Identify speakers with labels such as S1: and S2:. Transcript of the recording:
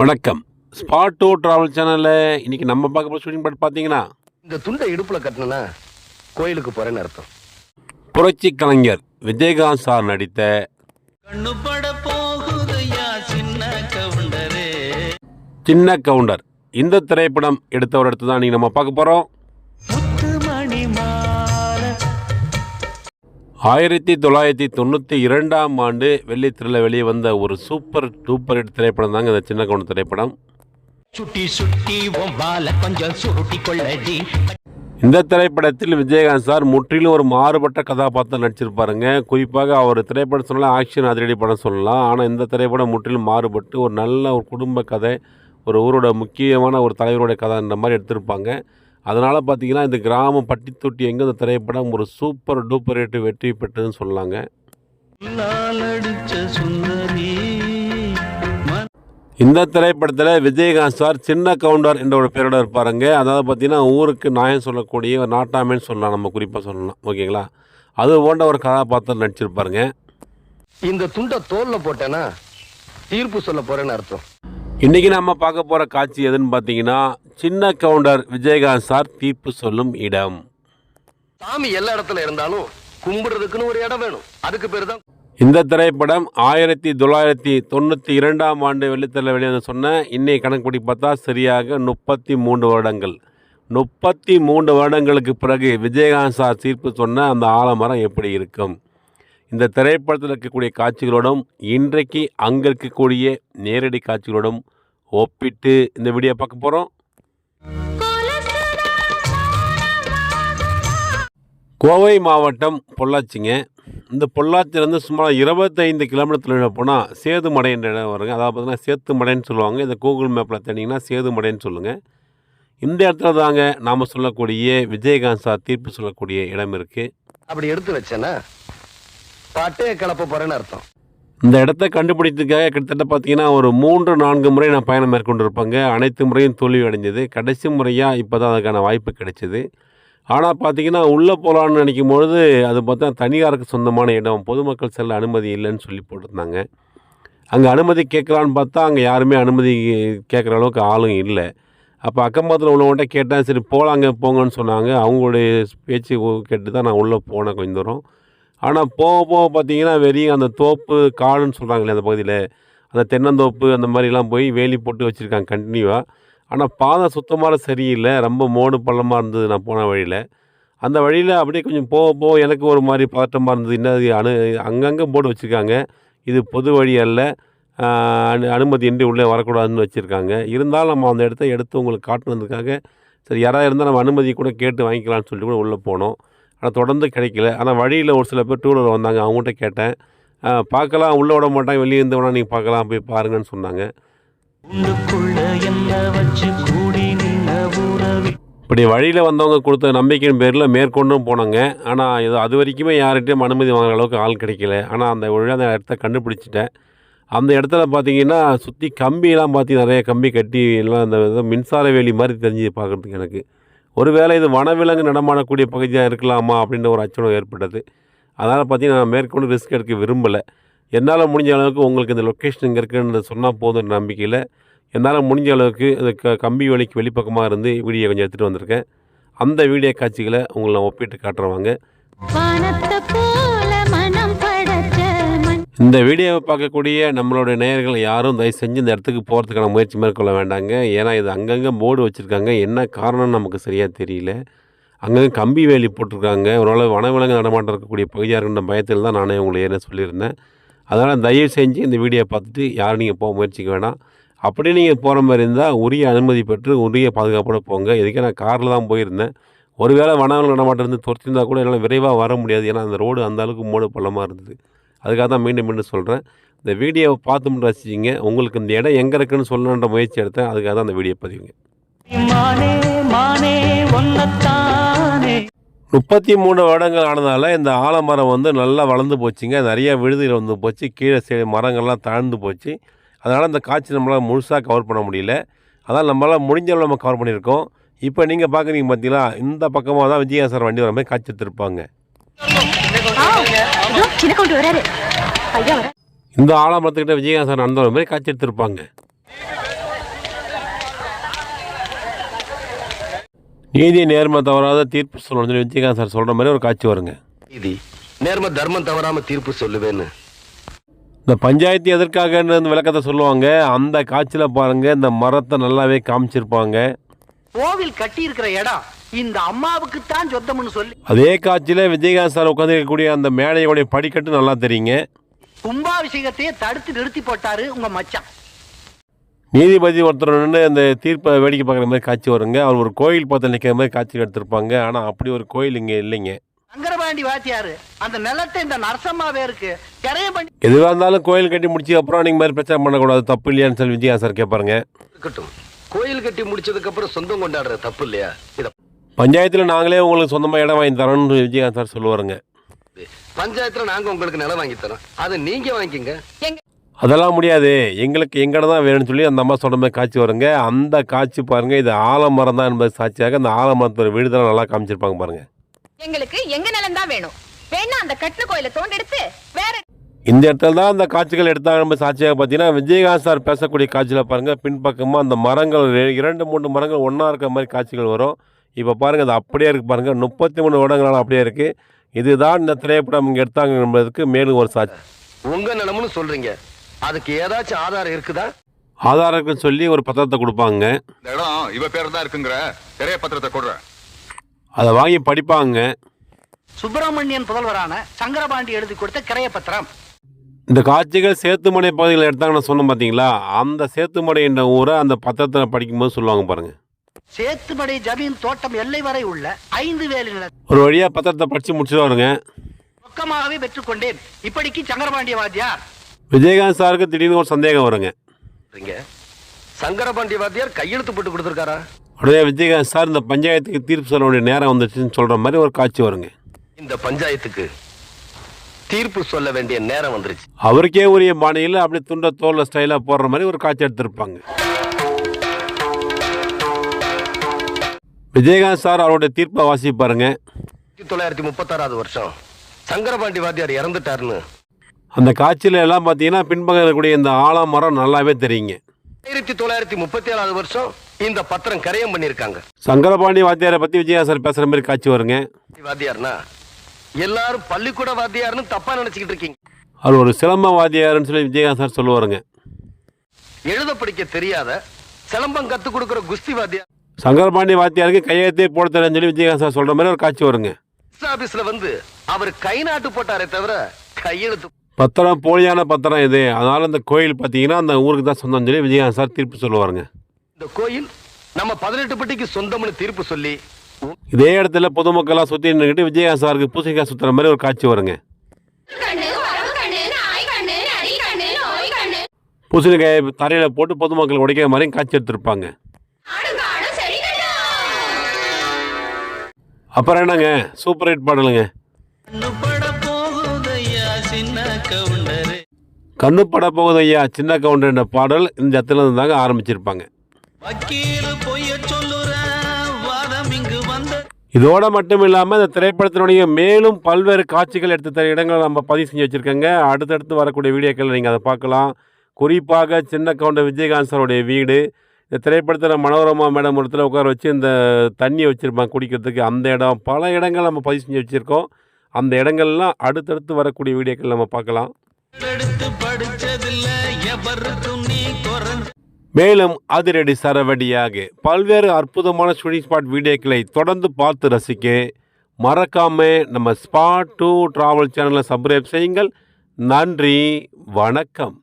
S1: வணக்கம். Spot to travel சேனலில் இன்னைக்கு நம்ம பார்க்க போகிற ஷூட்டிங் பாட்டு பார்த்தீங்கன்னா
S2: இந்த துண்டை இடுப்புல கட்டினா கோயிலுக்கு போறேன்னு அர்த்தம்.
S1: புரட்சி கலைஞர் விஜயகாந்த் சார் நடித்த
S3: கண்ணு பட போகுதையா சின்ன கவுண்டரே.
S1: சின்ன கவுண்டர். இந்த திரைப்படம் எடுத்த ஒரு இடத்து தான் நீங்கள் நம்ம பார்க்க போகிறோம் ஆயிரத்தி தொள்ளாயிரத்தி தொண்ணூற்றி இரண்டாம் ஆண்டு வெள்ளித்திரையில் வெளியே வந்த ஒரு சூப்பர் டூப்பர் ஹிட் திரைப்படம் தாங்க இந்த சின்ன கவுண்டர் திரைப்படம்.
S3: சுட்டி சுட்டி கொஞ்சம் சுருட்டி கொள்ளடி.
S1: இந்த திரைப்படத்தில் விஜயகாந்த் சார் முற்றிலும் ஒரு மாறுபட்ட கதாபாத்திரம் நடிச்சிருப்பாருங்க. குறிப்பாக அவர் திரைப்படம் சொல்லலாம் ஆக்ஷன் அதிரடி படம் சொல்லலாம். ஆனால் இந்த திரைப்படம் முற்றிலும் மாறுபட்டு ஒரு நல்ல ஒரு குடும்ப கதை ஒரு ஊரோட முக்கியமான ஒரு தலைவரோட கதைன்ற மாதிரி எடுத்திருப்பாங்க. அதனால் பார்த்தீங்கன்னா இந்த கிராமம் பட்டி தொட்டி எங்கே இந்த திரைப்படம் ஒரு சூப்பர் டூப்பர் ஹிட் வெற்றி பெற்றதுன்னு
S3: மன்
S1: இந்த திரைப்படத்தில் விஜயகாந்த் சார் சின்ன கவுண்டர் என்ற ஒரு பேரோட இருப்பாருங்க. அதாவது பார்த்தீங்கன்னா ஊருக்கு நியாயம் சொல்லக்கூடிய ஒரு நாட்டாமேன்னு சொல்லலாம் நம்ம குறிப்பாக சொல்லலாம். ஓகேங்களா? அது போன்ற ஒரு கதாபாத்திரம் நடிச்சிருப்பாருங்க.
S2: இந்த துண்டை தோல்ல போட்டேன்னா தீர்ப்பு சொல்ல போறேன்னு அர்த்தம்.
S1: இன்றைக்கி நம்ம பார்க்க போகிற காட்சி எதுன்னு பார்த்தீங்கன்னா சின்ன கவுண்டர் விஜயகாந்த் சார் தீர்ப்பு சொல்லும் இடம்.
S2: சாமி எல்லா இடத்துல இருந்தாலும் கும்பிடுறதுக்குன்னு ஒரு இடம் வேணும். அதுக்கு பேர் தான்
S1: இந்த திரைப்படம் ஆயிரத்தி தொள்ளாயிரத்தி தொண்ணூற்றி இரண்டாம் ஆண்டு வெள்ளித்தலை வெளியே சொன்ன இன்னைக்கு கணக்குப்படி பார்த்தா சரியாக முப்பத்தி மூன்று வருடங்கள். முப்பத்தி மூன்று வருடங்களுக்கு பிறகு விஜயகாந்த் சார் தீர்ப்பு சொன்ன அந்த ஆலமரம் எப்படி இருக்கும்? இந்த திரைப்படத்தில் இருக்கக்கூடிய காட்சிகளோடும் இன்றைக்கு அங்கே இருக்கக்கூடிய நேரடி காட்சிகளோடும் ஒப்பிட்டு இந்த வீடியோ பார்க்க போகிறோம் கோவை மாவட்டம் பொள்ளாச்சிங்க. இந்த பொள்ளாச்சிலேருந்து சுமார் இருபத்தைந்து கிலோமீட்டர் போனால் சேதுமடை என்ற இடம் வருங்க. அதாவது பார்த்திங்கன்னா சேத்துமடைன்னு சொல்லுவாங்க. இந்த கூகுள் மேப்பில் தேடிங்கன்னா சேதுமடைன்னு சொல்லுங்கள் இந்த இடத்துல தாங்க நாம் சொல்லக்கூடிய விஜயகாந்த் சார் தீர்ப்பு சொல்லக்கூடிய இடம் இருக்குது
S2: அப்படி எடுத்து வச்சேன்னா பட்டே கிளப்ப போகிறேன்னு அர்த்தம்.
S1: இந்த இடத்த கண்டுபிடித்ததுக்காக கிட்டத்தட்ட பார்த்தீங்கன்னா ஒரு மூன்று நான்கு முறை நான் பயணம் மேற்கொண்டிருப்பேங்க. அனைத்து முறையும் தோல்வி அடைஞ்சது. கடைசி முறையாக இப்போ தான் அதுக்கான வாய்ப்பு கிடைச்சிது. ஆனால் பார்த்தீங்கன்னா உள்ளே போகலான்னு நினைக்கும் பொழுது அது பார்த்தா தனியாருக்கு சொந்தமான இடம் பொதுமக்கள் செல்ல அனுமதி இல்லைன்னு சொல்லி போட்டிருந்தாங்க. அங்கே அனுமதி கேட்கலான்னு பார்த்தா அங்கே யாருமே அனுமதி கேட்குற அளவுக்கு ஆளும் இல்லை. அப்போ அக்கம் பக்கத்தில் உள்ளவங்கள்ட்ட கேட்டால் சரி போகலாங்க போங்கன்னு சொன்னாங்க. அவங்களுடைய பேச்சு கேட்டு தான் நான் உள்ளே போனேன் கொஞ்சம் தூரம். ஆனால் போக போக பார்த்தீங்கன்னா வெறியும் அந்த தோப்பு காடுன்னு சொல்கிறாங்களே அந்த பகுதியில். அந்த தென்னந்தோப்பு அந்த மாதிரிலாம் போய் வேலி போட்டு வச்சுருக்காங்க கண்டினியூவாக ஆனால் பாதை சுத்தமாக சரியில்லை. ரொம்ப மோடு பள்ளமாக இருந்தது நான் போன வழியில். அந்த வழியில் அப்படியே கொஞ்சம் போக போக எனக்கு ஒரு மாதிரி பதட்டமாக இருந்தது. என்ன அனு அங்கங்கே போர்டு வச்சுருக்காங்க. இது பொது வழி அல்ல. அனு அனுமதி இன்றி உள்ளே வரக்கூடாதுன்னு வச்சுருக்காங்க. இருந்தாலும் நம்ம அந்த இடத்த எடுத்து உங்களுக்கு காட்டுனதுக்காக சரி யாராக இருந்தால் நம்ம அனுமதி கூட கேட்டு வாங்கிக்கலாம்னு சொல்லிட்டு கூட உள்ளே போனோம். ஆனால் தொடர்ந்து கிடைக்கல. ஆனால் வழியில் ஒரு சில பேர் டூலர் வந்தாங்க. அவங்ககிட்ட கேட்டேன். பார்க்கலாம். உள்ளே விட மாட்டாங்க. வெளியே இருந்து வேணால் நீங்கள் பார்க்கலாம். போய் பாருங்கன்னு சொன்னாங்க. இப்படி வழியில் வந்தவங்க கொடுத்த நம்பிக்கையின் பேரில் மேற்கொண்டும் போனாங்க. ஆனால் இது அது வரைக்குமே யார்கிட்டையும் அனுமதி வாங்குற அளவுக்கு ஆள் கிடைக்கல. ஆனால் அந்த வழியாக அந்த இடத்த கண்டுபிடிச்சிட்டேன். அந்த இடத்துல பார்த்தீங்கன்னா சுற்றி கம்பியெல்லாம் பார்த்தி நிறைய கம்பி கட்டி எல்லாம் அந்த மின்சார வேலி மாதிரி தெரிஞ்சு பார்க்குறதுக்கு எனக்கு. ஒருவேளை இது வனவிலங்கு நடமாடக்கூடிய பகுதியாக இருக்கலாமா அப்படின்ற ஒரு அச்சம் ஏற்பட்டது. அதனால் பார்த்தீங்கன்னா நான் மேற்கொண்டு ரிஸ்க் எடுக்க விரும்பலை. என்னால் முடிஞ்ச அளவுக்கு உங்களுக்கு இந்த லொக்கேஷன் இங்கே இருக்குன்னு சொன்னால் போதும் நம்பிக்கையில் என்னால் முடிஞ்ச அளவுக்கு இந்த க கம்பி வழிக்கு வெளிப்பக்கமாக இருந்து வீடியோ கொஞ்சம் எடுத்துகிட்டு வந்திருக்கேன். அந்த வீடியோ காட்சிகளை உங்களை ஒப்பிட்டு காட்டுறவாங்க இந்த வீடியோவை பார்க்கக்கூடிய நம்மளுடைய நேயர்கள் யாரும் தயவு செஞ்சு இந்த இடத்துக்கு போகிறதுக்கான முயற்சி மேற்கொள்ள வேண்டாங்க. ஏன்னா இது அங்கங்கே போர்டு வச்சுருக்காங்க. என்ன காரணம்னு நமக்கு சரியாக தெரியல. அங்கங்கே கம்பி வேலி போட்டிருக்காங்க. ஒருவேளை வனவிலங்கு நடமாட்டம் இருக்கக்கூடிய பகுதியாக இருக்கின்ற பயத்தில் தான் நானே உங்களை ஏற்கனவே சொல்லியிருந்தேன். அதனால் தயவு செஞ்சு இந்த வீடியோ பார்த்துட்டு யாரும் நீங்கள் போக முயற்சிக்க வேணாம். அப்படியே நீங்கள் போகிற மாதிரி இருந்தால் உரிய அனுமதி பெற்று உரிய பாதுகாப்போடு போங்க. இதுக்கே நான் காரில் தான் போயிருந்தேன். ஒருவேளை வனவிலங்கு நடமாட்டம் இருந்து துரத்திருந்தால் கூட என்னால் விரைவாக வர முடியாது. ஏன்னா அந்த ரோடு அந்த அளவுக்கு மூடு பள்ளமாக இருந்தது. அதுக்காக தான் மீண்டும் மீண்டும் சொல்கிறேன் இந்த வீடியோவை பார்த்து ரசிச்சிங்க உங்களுக்கு இந்த இடம் எங்கே இருக்குன்னு சொல்லணுன்ற முயற்சி எடுத்தேன். அதுக்காக தான் அந்த வீடியோ பதிவுங்க. முப்பத்தி மூணு வருடங்கள் ஆனதால் இந்த ஆலமரம் வந்து நல்லா வளர்ந்து போச்சுங்க. நிறைய விழுதுகள் வந்து போச்சு. கீழே செ மரங்கள்லாம் தாழ்ந்து போச்சு. அதனால் இந்த காட்சி நம்மளால் முழுசாக கவர் பண்ண முடியல. அதனால் நம்மளால் முடிஞ்ச அளவு நம்ம கவர் பண்ணியிருக்கோம். இப்போ நீங்கள் பார்க்குறீங்க பார்த்தீங்களா இந்த பக்கமாக தான் விஜயா சார் வண்டி வர மாதிரி காட்சி எடுத்திருப்பாங்க.
S4: சின்ன கொண்டு வராரு.
S1: இந்த ஆலமரத்துக்கிட்ட விஜயகாந்த் சார் நடந்து வர மாதிரி காட்சி எடுத்திருப்பாங்க. நீதி நேர்மை தவறாத தீர்ப்பு சொல்லணும்னு விஜயகாந்த் சார் சொல்கிற மாதிரி ஒரு காட்சி வருங்க.
S2: நீதி நேர்மை தர்மம் தவறாமல் தீர்ப்பு சொல்லுவேன்னு.
S1: இந்த பஞ்சாயத்து எதற்காக விளக்கத்தை சொல்லுவாங்க. அந்த காட்சியில் பாருங்கள் இந்த மரத்தை நல்லாவே காமிச்சிருப்பாங்க.
S5: கோவில் கட்டி இருக்கிற இடம் இந்த அம்மாவுக்கு தான் சொந்தம்னு சொல்லி.
S1: அதே காட்சியில் விஜயகாந்த் சார் உட்காந்துருக்கக்கூடிய அந்த மேடையோடைய படிக்கட்டு நல்லா தெரியுங்க.
S5: கும்பாபிஷேகத்தையே தடுத்து நிறுத்தி போட்டாரு உங்க மச்சான்.
S1: நீதிபதி ஒருத்தர் நின்று அந்த தீர்ப்பை வேடிக்கை பார்க்குற மாதிரி காட்சி வருங்க. அவர் ஒரு கோயில் பார்த்து நிற்கிற மாதிரி காட்சி எடுத்திருப்பாங்க. ஆனால் அப்படி ஒரு கோயில் இங்கே இல்லைங்க.
S5: சங்கரபாண்டி வாத்தியாரு அந்த நிலத்தை இந்த நரசம்மா பேருக்கு கிரைய பண்ணி
S1: எதுவாக இருந்தாலும் கோயில் கட்டி முடிச்சு அப்புறம் நீங்கள் மாதிரி பிரச்சனை பண்ணக்கூடாது. தப்பு இல்லையான்னு சொல்லி விஜயகாந்த் சார் கேட்பாருங்க.
S2: இருக்கட்டும். கோயில் கட்டி முடிச்சதுக்கு அப்புறம் சொந்தம் கொண்டாடுற தப்பு இல்லையா? இத
S1: பஞ்சாயத்தில் நாங்களே உங்களுக்கு சொந்தமாக இடம் வாங்கி தரோம்னு விஜயகாந்த் சார் சொல்லுவாருங்க.
S2: பஞ்சாயத்துல நாங்க உங்களுக்கு நிலம் வாங்கி தரோம். அதை நீங்க வாங்கிக்கங்க.
S1: அதெல்லாம் முடியாது. எங்களுக்கு எங்கட தான் வேணும்னு சொல்லி அந்த அம்மா சொல்கிற மாதிரி காட்சி வருங்க. அந்த காட்சி பாருங்கள் இது ஆலமரம் தான் என்பது சாட்சியாக அந்த ஆலமரத்தோட வீடு தான் நல்லா காமிச்சிருப்பாங்க பாருங்கள்
S6: எங்களுக்கு எங்க நிலம் தான் வேணும்? வேணா அந்த கட்டின கோயில தோண்டெடுத்து வேற
S1: இந்த இடத்துல தான் அந்த காட்சிகள் எடுத்தாங்க நம்ம சாட்சியாக பார்த்தீங்கன்னா விஜயகாந்த் சார் பேசக்கூடிய காட்சியில் பாருங்கள் பின்பக்கமாக அந்த மரங்கள் ரெ- இரண்டு மூணு மரங்கள் ஒன்றா இருக்க மாதிரி காட்சிகள் வரும். இப்போ பாருங்கள் அது அப்படியே இருக்குது பாருங்கள் முப்பத்தி மூணு வருடங்களால் அப்படியே இருக்குது இதுதான் இந்த திரைப்படம் இங்கே எடுத்தாங்க என்பதற்கு மேலும் ஒரு சாட்சி.
S2: உங்க நிலம்னு சொல்றீங்க. அதுக்கு ஏதாச்சும் ஆதாரம் இருக்குதா?
S1: ஆதாரம்னு சொல்லி ஒரு பத்திரத்தை கொடுப்பாங்க.
S7: இந்த இடம் இவ பேர் தான் இருக்குங்கிற. திரைய பத்திரத்தை கொடுறேன்
S1: அதை வாங்கி படிப்பாங்க.
S5: சுப்பிரமணியன் புதல்வரான சங்கரபாண்டி எழுதி கொடுத்த கிரைய பத்திரம்.
S1: இந்த காட்சிகள் சேத்துமடை பகுதியில் எடுத்தாங்கன்னு சொன்னோம் பார்த்தீங்களா அந்த சேத்துமடை என்ற ஊரை அந்த பத்திரத்தில் படிக்கும்போது சொல்லுவாங்க பாருங்கள்
S5: சேத்துமடை ஜமீன் தோட்டம் எல்லை வரை உள்ள ஐந்து வேலி நிலத்தை
S1: ஒரு வழியாக பத்திரத்தை படித்து முடிச்சுட்டு வருங்க
S5: ரொக்கமாகவே பெற்றுக்கொண்டேன். இப்படிக்கு சங்கரபாண்டிய வாத்தியார்
S1: விஜயகாந்த் சாருக்கு திடீர்னு ஒரு சந்தேகம் வருங்க.
S2: சொல்றீங்க சங்கரபாண்டி வாத்தியார் கையெழுத்து போட்டு கொடுத்துருக்காரா?
S1: உடனே விஜயகாந்த் சார் இந்த பஞ்சாயத்துக்கு தீர்ப்பு சொல்ல வேண்டிய நேரம் வந்துச்சுன்னு சொல்கிற மாதிரி ஒரு காட்சி வருங்க.
S2: இந்த பஞ்சாயத்துக்கு தீர்ப்பு சொல்ல வேண்டிய நேரம் வந்துருச்சு.
S1: அவருக்கே உரிய பாணியில் அப்படி துண்ட தோலில் ஸ்டைலாக போடுற மாதிரி ஒரு காட்சி எடுத்திருப்பாங்க. விஜயகாந்த் சார் அவருடைய தீர்ப்பை வாசிப்பாருங்க
S2: ஆயிரத்தி தொள்ளாயிரத்தி முப்பத்தாறாவது வருஷம். சங்கரபாண்டி வாத்தியார் இறந்துட்டாருன்னு.
S1: அந்த காட்சியில் எல்லாம் பார்த்தீங்கன்னா பின்பக்கம் இருக்கக்கூடிய இந்த ஆலமரம் நல்லாவே தெரியுங்க.
S2: ஆயிரத்தி தொள்ளாயிரத்தி முப்பத்தி ஏழாவது வருஷம் இந்த பத்திரம் கரையம் பண்ணிருக்காங்க
S1: சங்கரபாண்டி வாத்தியாரை பற்றி விஜயகாந்த் சார் பேசுகிற மாதிரி காட்சி வருங்க.
S2: வாத்தியார்னா எல்லாரும் பள்ளிக்கூட வாத்தியார்னு தப்பா நினைச்சுக்கிட்டு இருக்கீங்க.
S1: அவர் ஒரு சிலம்ப வாத்தியாருன்னு சொல்லி விஜயகாந்த் சார் சொல்லுவாருங்க.
S2: எழுத படிக்க தெரியாத சிலம்பம் கத்து கொடுக்கிற குஸ்தி வாத்தியார்.
S1: சங்கரபாண்டி வாத்தியாருக்கு கையெழுத்தே போட சொல்லி விஜயகாந்த் சார் சொல்கிற மாதிரி ஒரு காட்சி வருங்க.
S2: ஆபீஸ்ல வந்து அவர் கை நாட்டு போட்டாரே தவிர கையெழுத்து
S1: பத்திரம் போலியான பத்திரம் இது. அதனால் அந்த கோயில் பார்த்தீங்கன்னா அந்த ஊருக்கு தான் சொந்தம்னு சொல்லி விஜயகாந்த் சார் தீர்ப்பு சொல்லுவாருங்க.
S2: இந்த கோயில் நம்ம பதினெட்டு பட்டிக்கு சொந்தம்னு தீர்ப்பு சொல்லி
S1: இதே இடத்துல பொதுமக்களாக சுற்றி நின்றுக்கிட்டு விஜயகாந்த் சாருக்கு பூசணிக்காய் சுற்றுற மாதிரி ஒரு காட்சி வருங்க.
S6: கண்ணு வரவு கண்ணு நாய் கண்ணு நரி கண்ணு நோய் கண்ணு.
S1: பூசணிக்காயை தரையில் போட்டு பொதுமக்கள் உடைக்கிற மாதிரி காட்சி எடுத்திருப்பாங்க. அப்புறம் என்னங்க? சூப்பர் ஹிட் பாடலுங்க. கண்ணு பட போகுது ஐயா சின்ன கவுண்டர் என்ற பாடல் இந்த இடத்துல இருந்து தாங்க ஆரம்பிச்சிருப்பாங்க. இதோட மட்டும் இல்லாமல் இந்த திரைப்படத்தினுடைய மேலும் பல்வேறு காட்சிகள் எடுத்து தர இடங்களை நம்ம பதிவு செஞ்சு வச்சுருக்கோங்க. அடுத்தடுத்து வரக்கூடிய வீடியோக்கள் நீங்கள் அதை பார்க்கலாம். குறிப்பாக சின்ன கவுண்டர் விஜயகாந்த் சாருடைய வீடு இந்த திரைப்படத்தில் மனோரமா மேடம் ஒருத்தர் உட்கார வச்சு இந்த தண்ணியை வச்சுருப்பாங்க குடிக்கிறதுக்கு அந்த இடம். பல இடங்கள் நம்ம பதிவு செஞ்சு வச்சுருக்கோம். அந்த இடங்கள்லாம் அடுத்தடுத்து வரக்கூடிய வீடியோக்கள் நம்ம பார்க்கலாம். மேலும் அதிரடி சரவடியாக பல்வேறு அற்புதமான ஷூட்டிங் ஸ்பாட் வீடியோக்களை தொடர்ந்து பார்த்து ரசிக்க மறக்காமல் நம்ம ஸ்பாட் டூ ட்ராவல் சேனலை சப்ஸ்கிரைப் செய்யுங்கள். நன்றி வணக்கம்.